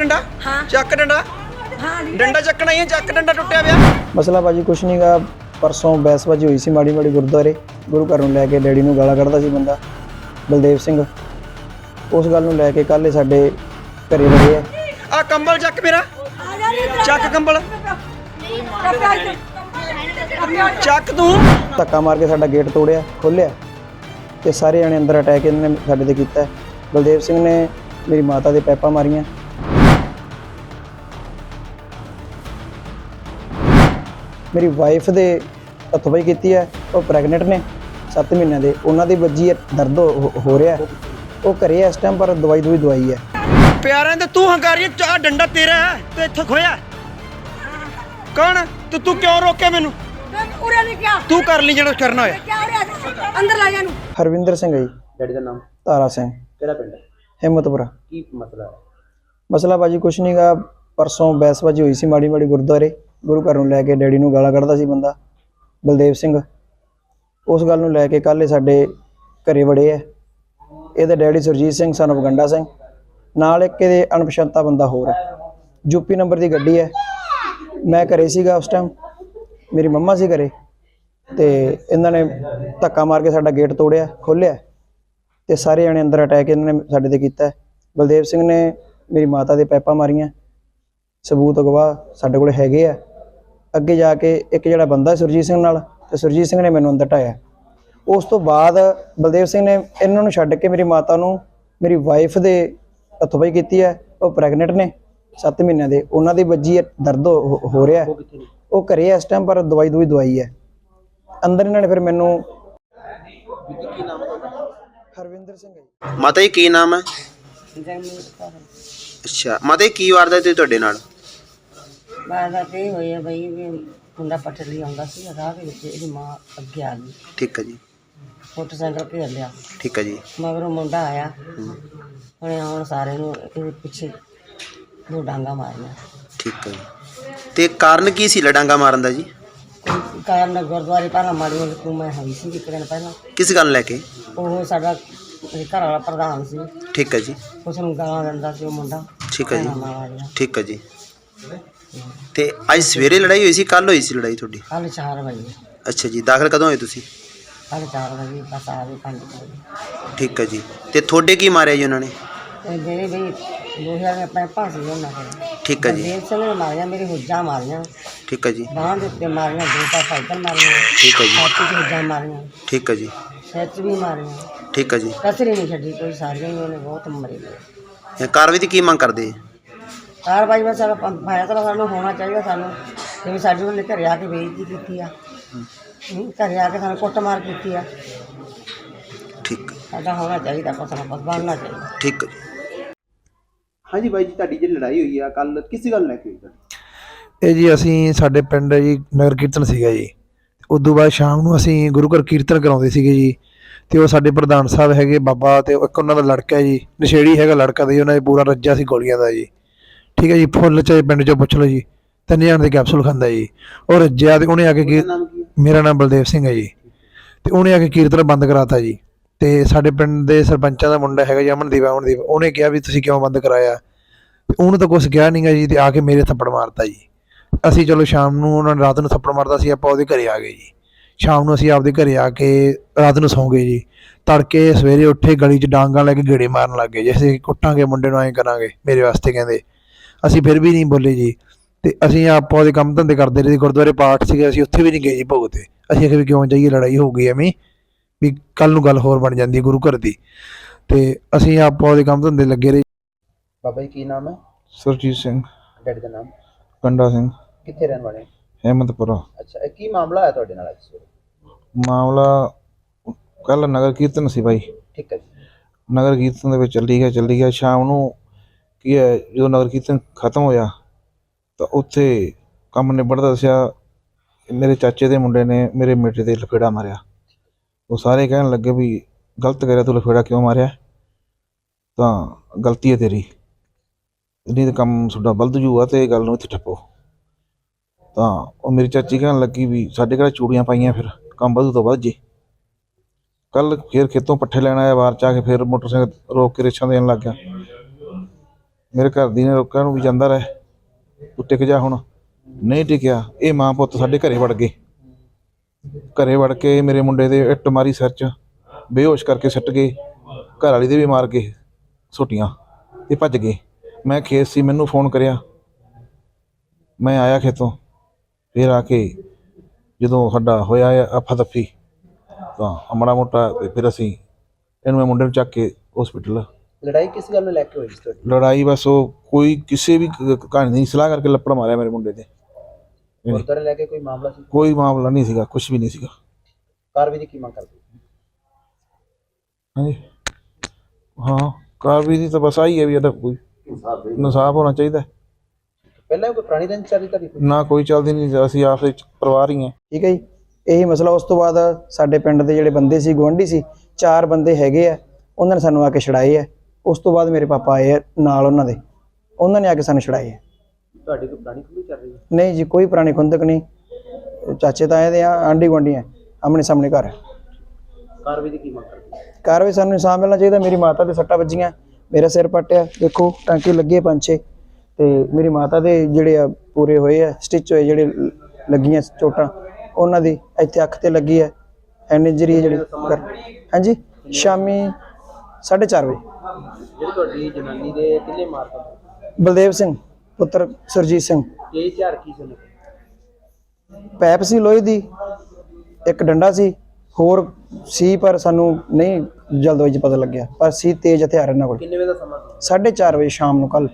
ਡੰਡਾ? ਹਾਂ। ਚੱਕ ਡੰਡਾ? ਹਾਂ ਡੰਡਾ। ਚੱਕਣਾ ਹੀ ਹੈ ਚੱਕ ਡੰਡਾ ਟੁੱਟਿਆ ਪਿਆ। ਮਸਲਾ ਬਾਜੀ ਕੁਛ ਨਹੀਂਗਾ ਪਰਸੋਂ ਬਹਿਸਬਾਜੀ ਹੋਈ ਸੀ ਮਾੜੀ ਮਾੜੀ ਗੁਰਦੁਆਰੇ। ਗੁਰੂ ਘਰ ਨੂੰ ਲੈ ਕੇ ਡੈਡੀ ਨੂੰ ਗਾਲਾਂ ਕੱਢਦਾ ਸੀ ਬੰਦਾ ਬਲਦੇਵ ਸਿੰਘ। ਉਸ ਗੱਲ ਨੂੰ ਲੈ ਕੇ ਕੱਲ੍ਹ ਸਾਡੇ ਘਰੇ ਵੜੇ ਆ। ਆ ਕੰਬਲ ਚੱਕ ਮੇਰਾ। ਚੱਕ। ਕੰਬਲ। ਚੱਕ ਤੂੰ। ਧੱਕਾ ਮਾਰ ਕੇ ਸਾਡਾ ਗੇਟ ਤੋੜਿਆ ਖੋਲਿਆ ਤੇ ਸਾਰੇ ਜਣੇ ਅੰਦਰ ਅਟੈਕ ਇਹਨਾਂ ਨੇ ਸਾਡੇ ਤੇ ਕੀਤਾ। ਬਲਦੇਵ ਸਿੰਘ ਨੇ ਮੇਰੀ ਮਾਤਾ ਦੇ ਪੈਪਾਂ ਮਾਰੀਆਂ। ਮੇਰੀ ਵਾਈਫ ਦੇ ਹੱਥੋਂ ਕੀਤੀ ਹੈ ਉਹ ਪ੍ਰੈਗਨੈਂਟ ਨੇ 7 ਮਹੀਨਿਆਂ ਦੇ ਉਹਨਾਂ ਦੀ ਵੱਜੀ ਦਰਦ ਹੋ ਰਿਹਾ। ਉਹ ਘਰੇ ਇਸ ਟਾਈਮ ਪਰ ਦਵਾਈ ਦਵਾਈ ਦਵਾਈ ਹੈ। ਪਿਆਰਿਆਂ ਦੇ ਤੂੰ ਹੰਕਾਰੀ ਚਾ ਡੰਡਾ ਤੇਰਾ ਹੈ ਤੇ ਇੱਥੇ ਖੋਇਆ ਕੌਣ? ਤੇ ਤੂੰ ਕਿਉਂ ਰੋਕਿਆ ਮੈਨੂੰ? ਉਰੇ ਨਹੀਂ ਕਿਆ ਤੂੰ ਕਰ ਲਈ ਜਿਹੜਾ ਕਰਨਾ ਹੋਇਆ। ਕਿਆ ਉਰੇ ਅੰਦਰ ਲੈ ਜਾ ਨੂੰ ਹਰਵਿੰਦਰ ਸਿੰਘ ਜੀ। ਡੈਡੀ ਦਾ ਨਾਮ? ਤਾਰਾ ਸਿੰਘ। ਕਿਹੜਾ ਪਿੰਡ? ਹੈ ਹਿੰਮਤਪੁਰਾ। ਕੀ ਮਸਲਾ ਹੈ? ਮਸਲਾ ਬਾਜੀ ਕੁਛ ਨਹੀਂਗਾ ਪਰਸੋਂ ਬਹਿਸਬਾਜੀ ਹੋਈ ਸੀ ਮਾੜੀ ਮਾੜੀ ਗੁਰਦੁਆਰੇ। ਗੁਰੂ ਘਰ ਨੂੰ ਲੈ ਕੇ ਡੈਡੀ ਨੂੰ ਗਾਲਾਂ ਕੱਢਦਾ ਸੀ ਬੰਦਾ, ਬਲਦੇਵ ਸਿੰਘ। ਉਸ ਗੱਲ ਨੂੰ ਲੈ ਕੇ ਕੱਲ੍ਹ ਸਾਡੇ ਘਰੇ ਵੜੇ ਆ। ਇਹਦਾ daddy Surjit Singh son of Singh. ਨਾਲ ਇੱਕ ਇਹਦੇ ਅਣਪਛਾਤਾ ਬੰਦਾ ਹੋਰ ਹੈ ਯੂਪੀ ਨੰਬਰ ਦੀ ਗੱਡੀ ਹੈ ਮੈਂ ਘਰੇ ਸੀਗਾ ਉਸ ਟਾਈਮ ਮੇਰੀ ਮੰਮਾ ਸੀ ਘਰੇ। ਤੇ ਇਹਨਾਂ ਨੇ ਧੱਕਾ ਮਾਰ ਕੇ ਸਾਡਾ ਗੇਟ ਤੋੜਿਆ, ਖੋਲ੍ਹਿਆ। ਤੇ ਸਾਰੇ ਜਣੇ ਅੰਦਰ ਅਟੈਕ ਇਹਨਾਂ ਨੇ ਸਾਡੇ ਤੇ ਕੀਤਾ। ਬਲਦੇਵ ਸਿੰਘ ਨੇ ਮੇਰੀ ਮਾਤਾ ਦੇ ਪੈਪਾਂ ਮਾਰੀਆਂ। ਸਬੂਤ ਗਵਾਹ ਸਾਡੇ ਕੋਲ ਹੈਗੇ ਆ। ਅੱਗੇ ਜਾ ਕੇ ਇੱਕ ਜਿਹੜਾ ਬੰਦਾ ਸੁਰਜੀਤ ਸਿੰਘ ਨਾਲ ਤੇ ਸੁਰਜੀਤ ਸਿੰਘ ਨੇ ਮੈਨੂੰ ਅੰਦਰ ਢਾਇਆ। ਉਸ ਤੋਂ ਬਾਅਦ ਬਲਦੇਵ ਸਿੰਘ ਨੇ ਇਹਨਾਂ ਨੂੰ ਛੱਡ ਕੇ ਮੇਰੀ ਮਾਤਾ ਨੂੰ ਮੇਰੀ ਵਾਈਫ ਦੇ ਹੱਥੋਂ ਕੀਤੀ ਹੈ। ਉਹ ਪ੍ਰੈਗਨੈਂਟ ਨੇ 7 ਮਹੀਨਿਆਂ ਦੇ। ਉਹਨਾਂ ਦੀ ਵੱਜੀ ਦਰਦ ਹੋ ਹੋ ਰਿਹਾ ਹੈ। ਉਹ ਘਰੇ ਇਸ ਟਾਈਮ ਪਰ ਦਵਾਈ ਦਵਾਈ ਦਵਾਈ ਹੈ। ਅੰਦਰ ਇਹਨਾਂ ਨੇ ਫਿਰ ਮੈਨੂੰ ਹਰਵਿੰਦਰ ਸਿੰਘ। ਮਾਤਾ ਜੀ ਕੀ ਨਾਮ ਹੈ? ਅੱਛਾ ਮਾਤਾ ਜੀ ਕੀ ਵਾਰਦਾਤ ਹੋਈ ਤੁਹਾਡੇ ਨਾਲ? ਬਾਦਾ ਤੇ ਇਹ ਹੋਇਆ ਬਈ ਵੀ ਮੁੰਡਾ ਪੱਠੇ ਲਈ ਆਉਂਦਾ ਸੀ ਰਾਹ ਦੇ ਵਿੱਚ ਇਹਦੀ ਮਾਂ ਅੱਗੇ ਆ ਗਈ। ਠੀਕ ਹੈ ਜੀ। ਮੋਟਰਸਾਈਕਲ ਘੇਰ ਲਿਆ ਠੀਕ ਹੈ ਜੀ। ਮਗਰੋਂ ਮੁੰਡਾ ਆਇਆ। ਉਹਨੇ ਆਉਣ ਸਾਰੇ ਨੂੰ ਇਹਦੇ ਪਿੱਛੇ ਦੋ ਡਾਂਗਾ ਮਾਰੀਆਂ। ਠੀਕ ਹੈ ਜੀ। ਤੇ ਕਾਰਨ ਕੀ ਸੀ ਲੜਾਂਗਾ ਮਾਰਨ ਦਾ ਜੀ? ਕਾਰਨ ਗੁਰਦੁਆਰੇ ਪਹਿਲਾਂ ਮਾੜੀ ਮੋਟੀ ਤੂੰ ਮੈਂ ਹੋਈ ਸੀ ਇੱਕ ਦਿਨ ਪਹਿਲਾਂ। ਕਿਸ ਗੱਲ ਲੈ ਕੇ? ਉਹ ਸਾਡਾ ਘਰ ਵਾਲਾ ਪ੍ਰਧਾਨ ਸੀ। ਠੀਕ ਹੈ ਜੀ। ਉਸ ਨੂੰ ਗਾਲਾਂ ਦਿੰਦਾ ਸੀ ਉਹ ਮੁੰਡਾ। ਠੀਕ ਹੈ ਜੀ। ਭੈਣਾਂ ਨਾਲ ਆਇਆ ਠੀਕ ਹੈ ਜੀ। ਤੇ ਅੱਜ ਸਵੇਰੇ ਲੜਾਈ ਹੋਈ ਸੀ ਕੱਲ ਹੋਈ ਸੀ ਲੜਾਈ ਤੁਹਾਡੀ? ਕੱਲ 4 ਵਜੇ। ਅੱਛਾ ਜੀ ਦਾਖਲ ਕਦੋਂ ਹੋਏ ਤੁਸੀਂ? ਕੱਲ 4 ਵਜੇ ਬਸ ਆ ਗਏ 5 ਵਜੇ। ਠੀਕ ਹੈ ਜੀ। ਤੇ ਤੁਹਾਡੇ ਕੀ ਮਾਰਿਆ ਜੀ ਉਹਨਾਂ ਨੇ? ਤੇ ਜਿਹੜੇ ਬਈ ਦੋ ਹਜ਼ਾਰ ਦੇ ਪੈਪਾਂ ਸੀ ਉਹਨਾਂ ਕੋਲ। ਠੀਕ ਹੈ ਜੀ। ਸਿੰਘ ਨੇ ਮਾਰੀਆਂ ਮੇਰੀ ਹੁੱਜਾਂ ਮਾਰੀਆਂ। ਠੀਕ ਹੈ ਜੀ। ਬਾਹਾਂ ਦੇ ਉੱਤੇ ਮਾਰੀਆਂ ਦੋ ਤਾਂ ਸਾਈਕਲ ਮਾਰੀਆਂ। ਠੀਕ ਹੈ ਜੀ। ਛਾਤੀ 'ਚ ਹੁੱਜਾਂ ਮਾਰੀਆਂ। ਠੀਕ ਹੈ ਜੀ। ਸਿਰ 'ਚ ਵੀ ਮਾਰੀਆਂ। ਠੀਕ ਹੈ ਜੀ। ਕਸਰੀ ਨਹੀਂ ਛੱਡੀ ਕੋਈ ਸਾਰੀਆਂ ਹੀ ਉਹਨੇ ਬਹੁਤ ਮਰੇ। ਇਹ ਕਾਰਵਾਈ ਦੀ ਕੀ ਮੰਗ ਕਰਦੇ? ਕਾਰਵਾਈ ਵਿੱਚ ਸਾਡਾ ਪ- ਫੈਸਲਾ ਸਾਨੂੰ ਹੋਣਾ ਚਾਹੀਦਾ ਸਾਨੂੰ ਜਿਵੇਂ ਸਾਡੇ ਉਹਨੇ ਘਰੇ ਆ ਕੇ ਬੇਇੱਜ਼ਤੀ ਕੀਤੀ ਆ। ਹੂੰ, ਘਰੇ ਆ ਕੇ ਸਾਨੂੰ ਕੁੱਟਮਾਰ ਕੀਤੀ ਆ। ਠੀਕ। ਸਾਡਾ ਹੋਣਾ ਚਾਹੀਦਾ ਕੁਛ ਨਾ ਕੁਛ ਬਣਨਾ ਚਾਹੀਦਾ। ਠੀਕ। ਹੈ ਹਾਂਜੀ ਬਾਈ ਜੀ ਤੁਹਾਡੀ ਜਿਹੜੀ ਲੜਾਈ ਹੋਈ ਆ ਕੱਲ ਕਿਸ ਗੱਲ ਲੈ ਕੇ ਹੋਈ ਤੁਹਾਡੀ? ਇਹ ਜੀ ਅਸੀਂ ਸਾਡੇ ਪਿੰਡ ਜੀ ਨਗਰ ਕੀਰਤਨ ਸੀਗਾ ਜੀ। ਉਦੋਂ ਬਾਅਦ ਸ਼ਾਮ ਨੂੰ ਅਸੀਂ ਗੁਰੂ ਘਰ ਕੀਰਤਨ ਕਰਾਉਂਦੇ ਸੀਗੇ ਜੀ। ਤੇ ਉਹ ਸਾਡੇ ਪ੍ਰਧਾਨ ਸਾਹਿਬ ਹੈਗੇ ਬਾਬਾ ਤੇ ਇੱਕ ਉਹਨਾਂ ਦਾ ਲੜਕਾ ਹੈ ਜੀ। ਨਸ਼ੇੜੀ ਹੈਗਾ ਲੜਕਾ ਦਾ ਜੀ ਉਹਨਾਂ ਦੇ ਪੂਰਾ ਰੱਜਾ ਸੀ ਗੋਲੀਆਂ ਦਾ ਜੀ। ਠੀਕ ਹੈ ਜੀ ਫੁੱਲ ਚਾਹੇ ਪਿੰਡ ਚੋਂ ਪੁੱਛ ਲਓ ਜੀ। ਤਿੰਨ ਜਣ ਦੇ ਕੈਪਸੂਲ ਖਾਂਦਾ ਜੀ। ਉਹ ਰੱਜਿਆ ਤੇ ਉਹਨੇ ਆ ਕੇ ਕੀ- ਨਾਮ ਕੀ ਹੈ? ਮੇਰਾ ਨਾਮ ਬਲਦੇਵ ਸਿੰਘ ਹੈ ਜੀ। ਤੇ ਉਹਨੇ ਆ ਕੇ ਕੀਰਤਨ ਬੰਦ ਕਰਾਤਾ ਜੀ। ਤੇ ਸਾਡੇ ਪਿੰਡ ਦੇ ਸਰਪੰਚਾਂ ਦਾ ਮੁੰਡਾ ਹੈਗਾ ਜੀ ਅਮਨਦੀਪ ਅਮਨਦੀਪ। ਉਹਨੇ ਕਿਹਾ ਵੀ ਤੁਸੀਂ ਕਿਉਂ ਬੰਦ ਕਰਾਇਆ? ਤੇ ਉਹਨੂੰ ਤਾਂ ਕੁਝ ਕਿਹਾ ਨਹੀਂਗਾ ਜੀ ਤੇ ਆ ਕੇ ਮੇਰੇ ਥੱਪੜ ਮਾਰਤਾ ਜੀ। ਅਸੀਂ ਚਲੋ ਸ਼ਾਮ ਨੂੰ ਉਹਨਾਂ ਨੇ ਰਾਤ ਨੂੰ ਥੱਪੜ ਮਾਰਦਾ ਸੀ ਆਪਾਂ ਉਹਦੇ ਘਰੇ ਆ ਗਏ ਜੀ। ਸ਼ਾਮ ਨੂੰ ਅਸੀਂ ਆਪਦੇ ਘਰੇ ਆ ਕੇ ਰਾਤ ਨੂੰ ਸੌਂ ਗਏ ਜੀ। ਤੜਕੇ ਸਵੇਰੇ ਉੱਠੇ ਗਲੀ 'ਚ ਡਾਂਗਾਂ ਲੈ ਕੇ ਗੇੜੇ ਮਾਰਨ ਲੱਗ ਗਏ ਜੀ ਅਸੀਂ ਕੁੱਟਾਂਗੇ ਮੁੰਡੇ ਨੂੰ ਐਂ ਕਰਾਂਗੇ ਮੇਰੇ ਵਾਸਤੇ ਕਹਿੰਦੇ। ਅਸੀਂ ਫਿਰ ਵੀ ਨਹੀਂ ਬੋਲੇ ਜੀ। ਤੇ ਅਸੀਂ ਆਪੋ ਉਹਦੇ ਕੰਮ ਧੰਦੇ ਕਰਦੇ ਰਹੇ। ਗੁਰਦੁਆਰੇ ਪਾਠ ਸੀਗੇ ਅਸੀਂ ਉੱਥੇ ਵੀ ਨਹੀਂ ਗਏ ਜੀ ਭੋਗ ਤੇ। ਅਸੀਂ ਆਖਿਆ ਵੀ ਕਿਉਂ ਜਾਈਏ ਲੜਾਈ ਹੋ ਗਈ ਐਵੇਂ। ਵੀ ਕੱਲ ਨੂੰ ਗੱਲ ਹੋਰ ਬਣ ਜਾਂਦੀ ਹੈ ਗੁਰੂ ਘਰ ਦੀ। ਤੇ ਅਸੀਂ ਆਪੋ ਉਹਦੇ ਕੰਮ ਧੰਦੇ ਲੱਗੇ ਰਹੇ। ਬਾਬਾ ਜੀ ਕੀ ਨਾਮ ਹੈ? ਸੁਰਜੀਤ ਸਿੰਘ। ਡੈਡੀ ਦਾ ਨਾਮ? ਕੰਡਾ ਸਿੰਘ। ਕਿੱਥੇ ਰਹਿਣ ਵਾਲੇ ਹਿੰਮਤਪੁਰਾ। ਅੱਛਾ ਇਹ ਕੀ ਮਾਮਲਾ ਹੈ ਤੁਹਾਡੇ ਨਾਲ ਅੱਜ ਸਵੇਰੇ? ਮਾਮਲਾ ਕੱਲ ਨਗਰ ਕੀਰਤਨ ਸੀ ਬਾਈ। ਠੀਕ ਹੈ ਜੀ। ਨਗਰ ਕੀਰਤਨ ਦੇ ਵਿੱਚ ਚੱਲੀ ਗਿਆ ਚੱਲੀ ਗਿਆ। ਸ਼ਾਮ ਨੂੰ ਕੀ ਹੈ, ਜਦੋਂ ਨਗਰ ਕੀਰਤਨ ਖਤਮ ਹੋਇਆ, ਤਾਂ ਉੱਥੇ ਕੰਮ ਨਿਬੜਦਾ ਦੱਸਿਆ ਮੇਰੇ ਚਾਚੇ ਦੇ ਮੁੰਡੇ ਨੇ ਮੇਰੇ ਮੇਟੇ ਤੇ ਲਫੇੜਾ ਮਾਰਿਆ। ਉਹ ਸਾਰੇ ਕਹਿਣ ਲੱਗੇ ਵੀ, ਗਲਤ ਕਰਿਆ ਤੂੰ ਲਫੇੜਾ, ਕਿਉਂ ਮਾਰਿਆ? ਤਾਂ ਗਲਤੀ ਹੈ ਤੇਰੀ। ਨਹੀਂ ਤਾਂ ਕੰਮ ਤੁਹਾਡਾ ਬਲਦ ਜੂਗਾ ਤੇ ਇਹ ਗੱਲ ਨੂੰ ਇੱਥੇ ਠੱਪੋ। ਤਾਂ ਉਹ ਮੇਰੀ ਚਾਚੀ ਕਹਿਣ ਲੱਗੀ ਵੀ, ਸਾਡੇ ਘਰ ਚੂੜੀਆਂ ਪਾਈਆਂ ਫਿਰ, ਕੰਮ ਵਧੂ ਤੋਂ ਵੱਧ ਜੇ। ਕੱਲ ਫਿਰ ਖੇਤੋਂ ਪੱਠੇ ਲੈਣ ਆਇਆ, ਬਾਹਰ ਚ ਆ ਕੇ ਫਿਰ ਮੋਟਰਸਾਈਕਲ ਰੋਕ ਕੇ ਰਿਛਾਂ ਦੇਣ ਲੱਗ ਗਿਆ। ਮੇਰੇ ਘਰ ਦੀ ਨੇ ਲੋਕਾਂ ਨੂੰ ਵੀ ਜਾਂਦਾ ਰਹਿ। ਤੂੰ ਟਿਕ ਜਾ ਹੁਣ। ਨਹੀਂ ਟਿਕਿਆ, ਇਹ ਮਾਂ ਪੁੱਤ ਸਾਡੇ ਘਰੇ ਵੜ ਗਏ। ਘਰੇ ਵੜ ਕੇ ਮੇਰੇ ਮੁੰਡੇ ਦੇ ਇੱਟ ਮਾਰੀ ਸਿਰ 'ਚ, ਬੇਹੋਸ਼ ਕਰਕੇ ਸੱਟ ਗਏ। ਘਰ ਵਾਲੀ ਦੇ ਵੀ ਮਾਰ ਗਏ ਛੋਟੀਆਂ ਤੇ ਭੱਜ ਗਏ। ਮੈਂ ਖੇਤ ਸੀ, ਮੈਨੂੰ ਫੋਨ ਕਰਿਆ। ਮੈਂ ਆਇਆ ਖੇਤੋਂ, ਫਿਰ ਆ ਕੇ ਜਦੋਂ ਸਾਡਾ ਹੋਇਆ ਆਫਾ ਦਫੀ, ਤਾਂ ਅਮੜਾ ਮੋਟਾ ਫਿਰ ਅਸੀਂ ਇਹਨੂੰ ਮੈਂ ਮੁੰਡੇ ਨੂੰ ਚੱਕ ਕੇ ਹਸਪੀਟਲ ਲੜਾਈ ਕਿਸ ਗੱਲ ਨੂੰ ਲੈ ਕੇ ਹੋਈ ਸੀ ਤੁਹਾਡੀ? ਲੜਾਈ ਬਸ ਉਹ ਕੋਈ ਕਿਸੇ ਵੀ ਕਹਾਣੀ ਨਹੀਂ ਸਲਾਹ ਕਰਕੇ ਲੱਪੜ ਮਾਰਿਆ ਮੇਰੇ ਮੁੰਡੇ ਤੇ। ਗੁਰਦੁਆਰੇ ਲੈ ਕੇ ਕੋਈ ਮਾਮਲਾ ਸੀ? ਕੋਈ ਮਾਮਲਾ ਨਹੀਂ ਸੀਗਾ ਕੁਝ ਵੀ ਨਹੀਂ ਸੀਗਾ। ਕਾਰਵਾਈ ਦੀ ਕੀ ਮੰਗ ਕਰਦੇ ਹਾਂਜੀ। ਹਾਂ ਕਾਰਵਾਈ ਦੀ ਤਾਂ ਬਸ ਆਹੀ ਹੈ ਵੀ ਇਹਦਾ ਕੋਈ ਇਨਸਾਫ ਹੋਣਾ ਚਾਹੀਦਾ। ਪਹਿਲਾਂ ਕੋਈ ਪੁਰਾਣੀ ਰੰਜ ਚੱਲੀ ਕੋਈ? ਨਾ ਕੋਈ ਚੱਲਦੀ ਨਹੀਂ ਅਸੀਂ ਆਪਸ ਵਿੱਚ ਪਰਿਵਾਰ ਹੀ ਹਾਂ। ਠੀਕ ਹੈ ਜੀ। ਇਹੀ ਮਸਲਾ ਉਸ ਤੋਂ ਬਾਅਦ ਸਾਡੇ ਪਿੰਡ ਦੇ ਜਿਹੜੇ ਬੰਦੇ ਸੀ ਗੁਆਂਢੀ ਸੀ ਚਾਰ ਬੰਦੇ ਹੈਗੇ ਆ ਉਹਨਾਂ ਨੇ ਸਾਨੂੰ ਆ ਕੇ ਛੜਾਏ ਆ। ਉਸ ਤੋਂ ਬਾਅਦ ਮੇਰੇ ਪਾਪਾ ਆਏ ਆ ਨਾਲ ਉਹਨਾਂ ਦੇ। ਉਹਨਾਂ ਨੇ ਆ ਕੇ ਸਾਨੂੰ ਛੜਾਏ ਤੁਹਾਡੀ ਕੋਈ ਪੁਰਾਣੀ ਖੁੱਲੀ ਚੱਲ ਰਹੀ ਹੈ? ਨਹੀਂ ਜੀ ਕੋਈ ਪੁਰਾਣੀ ਖੁੰਦਕ ਨਹੀਂ। ਚਾਚੇ ਤਾਏ ਦੇ ਆ ਆਂਢੀ ਗੁਆਂਢੀ ਆ ਆਮਣੇ ਸਾਹਮਣੇ ਘਰ। ਹੈ ਕਾਰਵਾਈ ਦੀ ਕੀ ਮੰਗ ਕਰਦੇ ਕਾਰਵਾਈ ਸਾਨੂੰ ਇਨਸਾਫ ਮਿਲਣਾ ਚਾਹੀਦਾ। ਮੇਰੀ ਮਾਤਾ ਦੇ ਸੱਟਾਂ ਵੱਜੀਆਂ ਮੇਰਾ ਸਿਰ ਪੱਟਿਆ। ਦੇਖੋ ਟਾਂਕੇ ਲੱਗੇ ਪੰਜ ਛੇ ਤੇ ਮੇਰੀ ਮਾਤਾ ਦੇ ਜਿਹੜੇ ਆ ਪੂਰੇ ਹੋਏ ਆ ਸਟਿਚ ਹੋਏ ਜਿਹੜੇ ਲੱਗੀਆਂ ਚੋਟਾਂ ਉਹਨਾਂ ਦੀ ਇੱਥੇ ਅੱਖ ਤੇ ਲੱਗੀ ਹੈ ਐਨ ਇੰਜਰੀ ਜਿਹੜੀ ਹਾਂਜੀ ਸ਼ਾਮੀ 4:30 ਵਜੇ। ਜਿਹੜੀ ਤੁਹਾਡੀ ਜਨਾਨੀ ਦੇ ਕਿੰਨੇ ਮਾਰ ਦਿੱਤੇ ਬਲਦੇਵ ਸਿੰਘ ਪੁੱਤਰ ਸੁਰਜੀਤ ਸਿੰਘ। ਇਹ ਹਥਿਆਰ ਕੀ ਸੀ ਉਹਨਾਂ ਕੋਲ? ਪੈਪ ਸੀ ਲੋਹੇ ਦੀ। ਇੱਕ ਡੰਡਾ ਸੀ ਹੋਰ ਸੀ ਪਰ ਸਾਨੂੰ ਨਹੀਂ ਜਲਦਬਾਜ਼ੀ 'ਚ ਪਤਾ ਲੱਗਿਆ। ਪਰ ਸੀ ਤੇਜ਼ ਹਥਿਆਰ ਇਹਨਾਂ ਕੋਲ। ਕਿੰਨੇ ਵਜੇ ਦਾ ਸਮਾਂ ਸੀ? 4:30 ਵਜੇ ਸ਼ਾਮ ਨੂੰ ਕੱਲ